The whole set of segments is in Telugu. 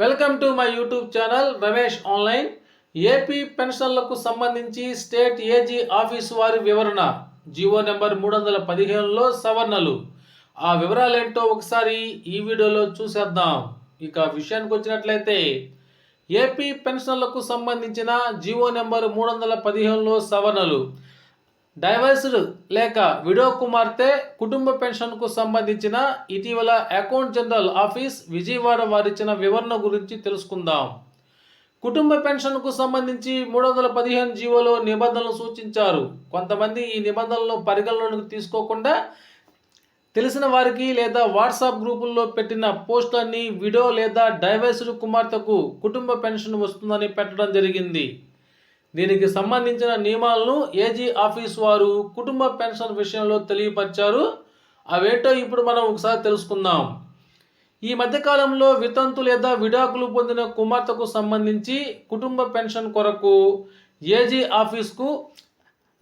Welcome to my YouTube channel Ramesh online. AP పెన్షన్లకు సంబంధించి స్టేట్ ఏజీ ఆఫీస్ వారి వివరణ. జీవో నెంబర్ మూడు వందల పదిహేనులో సవరణలు. ఆ వివరాలేంటో ఒకసారి ఈ వీడియోలో చూసేద్దాం. ఇక విషయానికి వచ్చినట్లయితే ఏపీ పెన్షన్లకు సంబంధించిన జీవో నెంబర్ మూడు వందల పదిహేనులో సవరణలు. డైవర్స్డ్ లేక విడో కుమార్తె కుటుంబ పెన్షన్కు సంబంధించిన ఇటీవల అకౌంట్ జనరల్ ఆఫీస్ విజయవాడ వారిచ్చిన వివరణ గురించి తెలుసుకుందాం. కుటుంబ పెన్షన్కు సంబంధించి మూడు వందల పదిహేను జీవోలో నిబంధనలు సూచించారు. కొంతమంది ఈ నిబంధనలను పరిగణలోకి తీసుకోకుండా తెలిసిన వారికి లేదా వాట్సాప్ గ్రూపుల్లో పెట్టిన పోస్టులన్నీ విడో లేదా డైవర్స్డ్ కుమార్తెకు కుటుంబ పెన్షన్ వస్తుందని పెట్టడం జరిగింది. దీనికి సంబంధించిన నియమాలను ఏజీ ఆఫీస్ వారు కుటుంబ పెన్షన్ విషయంలో తెలియపరిచారు. అవేంటో ఇప్పుడు మనం ఒకసారి తెలుసుకుందాం. ఈ మధ్యకాలంలో వితంతు లేదా విడాకులు పొందిన కుమార్తెకు సంబంధించి కుటుంబ పెన్షన్ కొరకు ఏజీ ఆఫీస్కు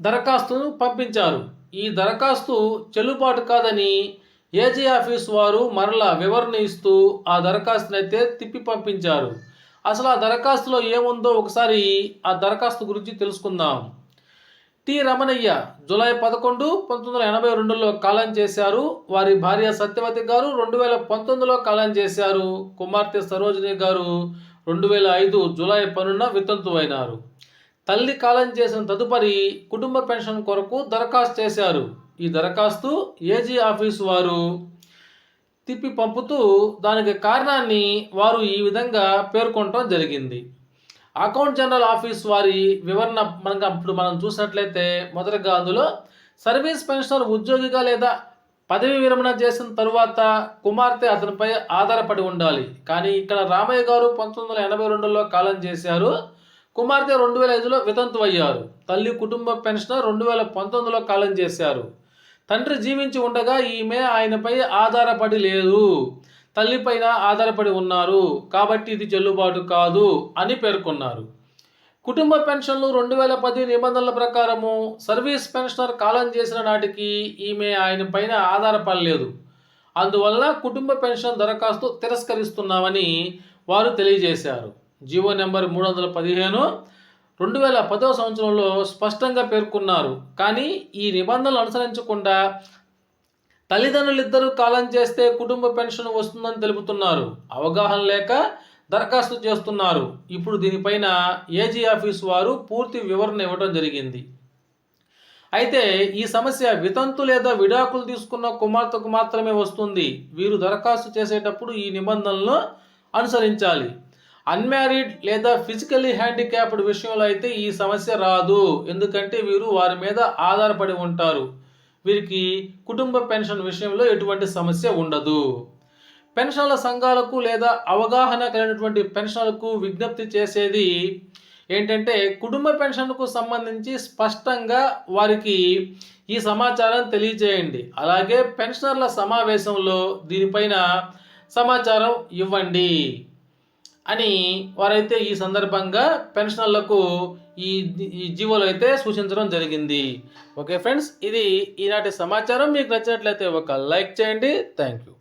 దరఖాస్తును పంపించారు. ఈ దరఖాస్తు చెల్లుబాటు కాదని ఏజీ ఆఫీస్ వారు మరలా వివరణ ఇస్తూ ఆ దరఖాస్తునైతే తిప్పి పంపించారు. అసలు ఆ దరఖాస్తులో ఏముందో ఒకసారి ఆ దరఖాస్తు గురించి తెలుసుకుందాం. టి రమణయ్య జూలై పదకొండు పంతొమ్మిది వందల ఎనభై రెండులో కాలం చేశారు. వారి భార్య సత్యవతి గారు రెండు వేల పంతొమ్మిదిలో కాలం చేశారు. కుమార్తె సరోజిని గారు రెండు వేల ఐదు జూలై పన్నున వితంతువైనారు. తల్లి కాలం చేసిన తదుపరి కుటుంబ పెన్షన్ కొరకు దరఖాస్తు చేశారు. ఈ దరఖాస్తు ఏజీ ఆఫీసు వారు తిప్పి పంపుతూ దానికి కారణాన్ని వారు ఈ విధంగా పేర్కొనటం జరిగింది. అకౌంట్ జనరల్ ఆఫీస్ వారి వివరణ మనకు అప్పుడు మనం చూసినట్లయితే మొదటగా అందులో సర్వీస్ పెన్షనర్ ఉద్యోగిగా లేదా పదవి విరమణ చేసిన తరువాత కుమార్తె అతనిపై ఆధారపడి ఉండాలి. కానీ ఇక్కడ రామయ్య గారు పంతొమ్మిది వందల ఎనభై రెండులో కాలం చేశారు. కుమార్తె రెండు వేల ఐదులో వితంతు అయ్యారు తల్లి కుటుంబ పెన్షనర్ రెండు వేల పంతొమ్మిదిలో కాలం చేశారు. తండ్రి జీవించి ఉండగా ఈమె ఆయనపై ఆధారపడి లేదు. తల్లిపైన ఆధారపడి ఉన్నారు. కాబట్టి ఇది చెల్లుబాటు కాదు అని పేర్కొన్నారు. కుటుంబ పెన్షన్లు రెండు వేల పది నిబంధనల ప్రకారము సర్వీస్ పెన్షనర్ కాలం చేసిన నాటికి ఈమె ఆయన పైన ఆధారపడలేదు. అందువల్ల కుటుంబ పెన్షన్ దరఖాస్తు తిరస్కరిస్తున్నామని వారు తెలియజేశారు. జీవో నెంబర్ మూడు వందల పదిహేను రెండు వేల పదో సంవత్సరంలో స్పష్టంగా పేర్కొన్నారు. కానీ ఈ నిబంధనలు అనుసరించకుండా తల్లిదండ్రులిద్దరూ కాలం చేస్తే కుటుంబ పెన్షన్ వస్తుందని తెలుపుతున్నారు. అవగాహన లేక దరఖాస్తు చేస్తున్నారు. ఇప్పుడు దీనిపైన ఏజీ ఆఫీస్ వారు పూర్తి వివరణ ఇవ్వడం జరిగింది. అయితే ఈ సమస్య వితంతు లేదా విడాకులు తీసుకున్న కుమార్తెకు మాత్రమే వస్తుంది. వీరు దరఖాస్తు చేసేటప్పుడు ఈ నిబంధనలను అనుసరించాలి. అన్మ్యారీడ్ లేదా ఫిజికలీ హ్యాండిక్యాప్డ్ విషయంలో అయితే ఈ సమస్య రాదు. ఎందుకంటే వీరు వారి మీద ఆధారపడి ఉంటారు. వీరికి కుటుంబ పెన్షన్ విషయంలో ఎటువంటి సమస్య ఉండదు. పెన్షన్ల సంఘాలకు లేదా అవగాహన కలిగినటువంటి పెన్షన్లకు విజ్ఞప్తి చేసేది ఏంటంటే కుటుంబ పెన్షన్కు సంబంధించి స్పష్టంగా వారికి ఈ సమాచారం తెలియజేయండి. అలాగే పెన్షనర్ల సమావేశంలో దీనిపైన సమాచారం ఇవ్వండి. అని వారైతే ఈ సందర్భంగా పెన్షనర్లకు ఈ ఈ జీవోలు అయితే సూచించడం జరిగింది. ఓకే ఫ్రెండ్స్ ఇది ఈనాటి సమాచారం. మీకు నచ్చినట్లయితే ఒక లైక్ చేయండి. Thank you.